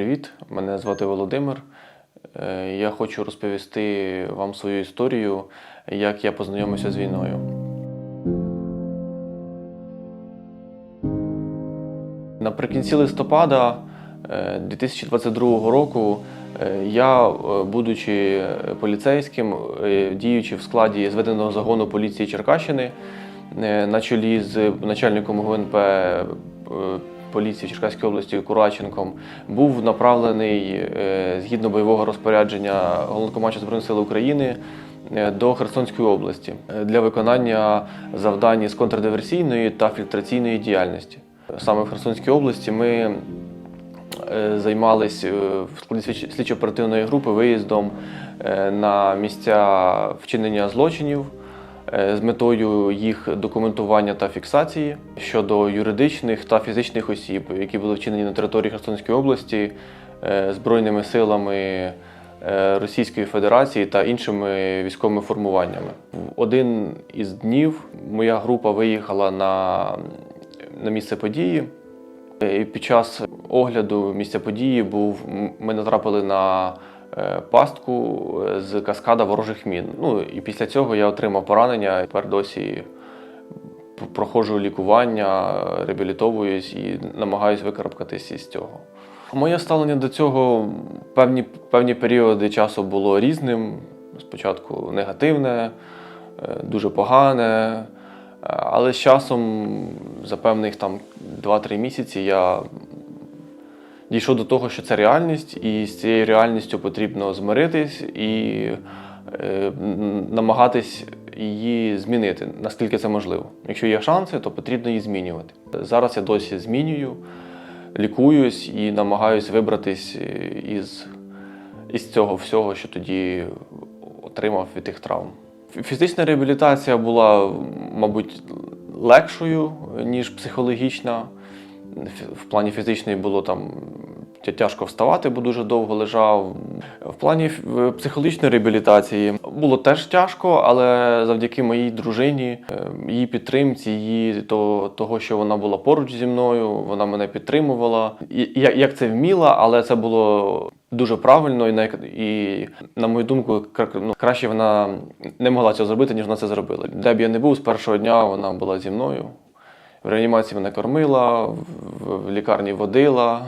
Привіт, мене звати Володимир. Е, Я хочу розповісти вам свою історію, як я познайомився з війною. Наприкінці листопада е, 2022 року е, я, е, будучи поліцейським, е, діючи в складі зведеного загону поліції Черкащини, е, на чолі з начальником ГУНП поліції Черкаської області Кураченком, був направлений е, згідно бойового розпорядження Головнокомандувача Збройних сил України е, до Херсонської області е, для виконання завдань з контрдиверсійної та фільтраційної діяльності. Саме в Херсонській області ми займались е, в складі слідчо- слідчо-оперативної групи виїздом на місця вчинення злочинів з метою їх документування та фіксації щодо юридичних та фізичних осіб, які були вчинені на території Херсонської області е, збройними силами е, Російської Федерації та іншими військовими формуваннями. В один із днів моя група виїхала на, на місце події. І під час огляду місця події був, ми натрапили на е, пастку е, з каскада ворожих мін. Ну і після цього я отримав поранення. Тепер досі проходжу лікування, реабілітовуюсь і намагаюся викарабкатись із цього. Моє ставлення до цього певні, певні періоди часу було різним. Спочатку негативне, е, дуже погане. Е, Але з часом, за певних там 2-3 місяці, я дійшов до того, що це реальність, і з цією реальністю потрібно змиритись і е, намагатись її змінити, наскільки це можливо. Якщо є шанси, то потрібно її змінювати. Зараз я досі змінюю, лікуюсь і намагаюсь вибратись е, із, із цього всього, що тоді отримав від тих травм. Фізична реабілітація була, мабуть, легшою, ніж психологічна. В плані фізичної було там тяжко вставати, бо дуже довго лежав. В плані е, психологічної реабілітації було теж тяжко, але завдяки моїй дружині, е, її підтримці, її то, того, що вона була поруч зі мною, вона мене підтримувала. І, як це вміла, але це було дуже правильно, і на, і, на мою думку, ну, краще вона не могла цього зробити, ніж вона це зробила. Де б я не був, з першого дня вона була зі мною. В реанімації мене кормила, в, лікарні водила,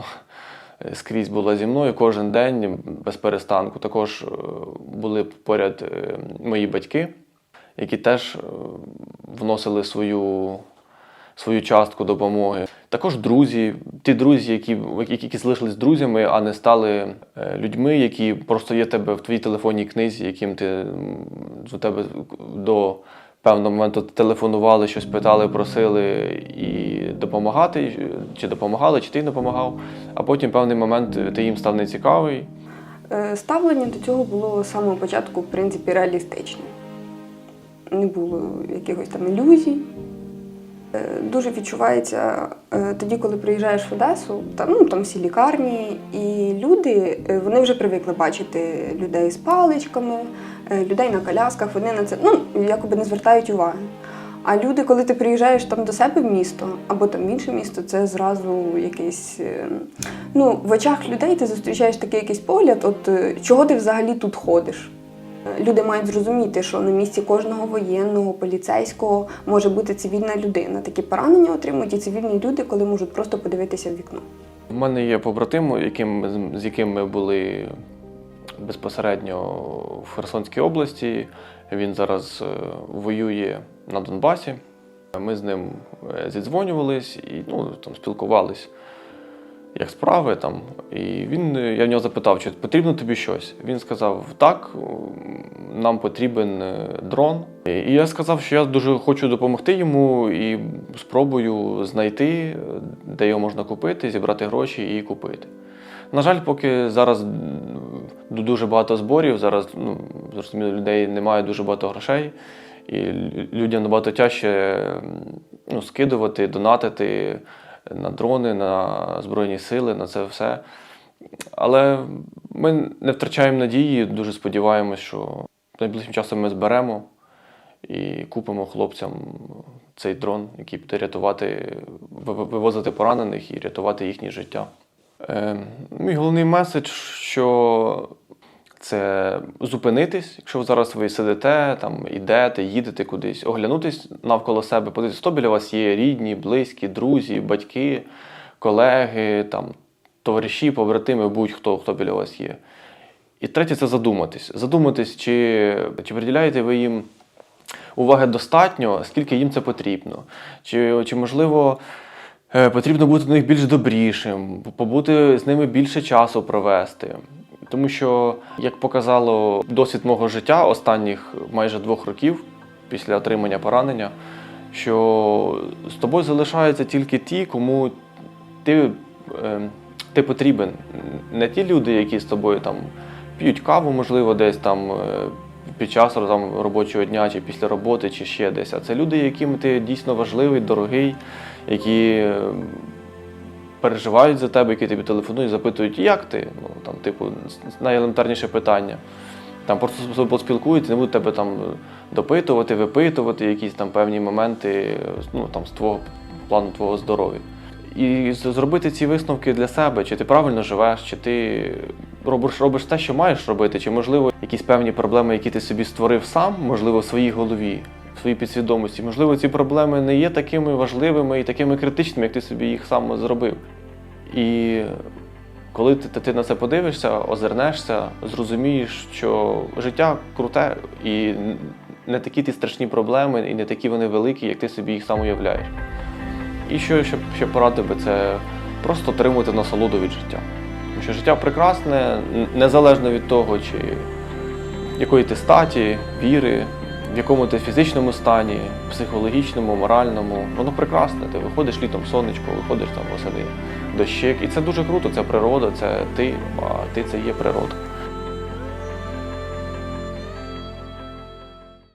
скрізь була зі мною кожен день без перестанку. Також е, були поряд е, мої батьки, які теж е, вносили свою, свою частку допомоги. Також друзі, ті друзі, які, які, залишились друзями, а не стали е, людьми, які просто є тебе в твоїй телефонній книзі, яким ти до тебе до певного моменту телефонували, щось питали, просили і допомагати, чи допомагали, чи ти допомагав. А потім певний момент ти їм став нецікавий. Е, Ставлення до цього було з самого початку, в принципі, реалістичне. Не було якихось там ілюзій. Е, Дуже відчувається е, тоді, коли приїжджаєш в Одесу, там, ну, там всі лікарні, і люди е, вони вже привикли бачити людей з паличками, людей на колясках, вони на це ну, якоби не звертають уваги. А люди, коли ти приїжджаєш там до себе в місто або там в інше місто, це зразу якийсь. Ну, в очах людей ти зустрічаєш такий якийсь погляд, от чого ти взагалі тут ходиш. Люди мають зрозуміти, що на місці кожного воєнного, поліцейського може бути цивільна людина. Такі поранення отримують і цивільні люди, коли можуть просто подивитися в вікно. У мене є побратим, яким, з яким ми були безпосередньо в Херсонській області. Він зараз е, воює на Донбасі. Ми з ним е, зідзвонювались і ну, там, спілкувались, як справи там. І він, е, я в нього запитав, чи потрібно тобі щось. Він сказав: так, нам потрібен е, дрон. І я сказав, що я дуже хочу допомогти йому і спробую знайти, е, де його можна купити, зібрати гроші і купити. На жаль, поки зараз дуже багато зборів, зараз ну, зрозуміло, людей немає дуже багато грошей, і людям набагато тяжче ну, скидувати, донатити на дрони, на Збройні сили, на це все. Але ми не втрачаємо надії, дуже сподіваємось, що найближчим часом ми зберемо і купимо хлопцям цей дрон, який буде рятувати, вивозити поранених і рятувати їхнє життя. Е, Мій головний меседж, що це зупинитись, якщо ви зараз ви сидите, там, ідете, їдете кудись, оглянутись навколо себе, подивитися, хто біля вас є, рідні, близькі, друзі, батьки, колеги, там, товариші, побратими, будь-хто, хто біля вас є. І третє це задуматись. Задуматись, чи, чи приділяєте ви їм уваги достатньо, скільки їм це потрібно. Чи, чи можливо, е, потрібно бути до них більш добрішим, побути з ними більше часу провести. Тому що, як показало досвід мого життя останніх майже двох років після отримання поранення, що з тобою залишаються тільки ті, кому ти, е, ти потрібен. Не ті люди, які з тобою там п'ють каву, можливо, десь там е, під час там, робочого дня, чи після роботи, чи ще десь. А це люди, яким ти дійсно важливий, дорогий, які е, переживають за тебе, які тобі телефонують, запитують, як ти? Ну, там, типу, найелементарніше питання. Там просто з тобою поспілкуються, не будуть тебе там допитувати, випитувати якісь там певні моменти ну, там, з твого плану твого здоров'я. І зробити ці висновки для себе, чи ти правильно живеш, чи ти робиш, робиш те, що маєш робити, чи можливо якісь певні проблеми, які ти собі створив сам, можливо, в своїй голові, своїй підсвідомості. Можливо, ці проблеми не є такими важливими і такими критичними, як ти собі їх сам зробив. І коли ти, ти на це подивишся, озирнешся, зрозумієш, що життя круте і не такі ті страшні проблеми, і не такі вони великі, як ти собі їх сам уявляєш. І що ще, ще порадив би, це просто отримувати насолоду від життя. Тому що життя прекрасне, незалежно від того, чи якої ти статі, віри, в якому ти фізичному стані, психологічному, моральному. Воно прекрасне. Ти виходиш літом сонечко, виходиш там восени дощик. І це дуже круто, це природа, це ти, а ти це є природа.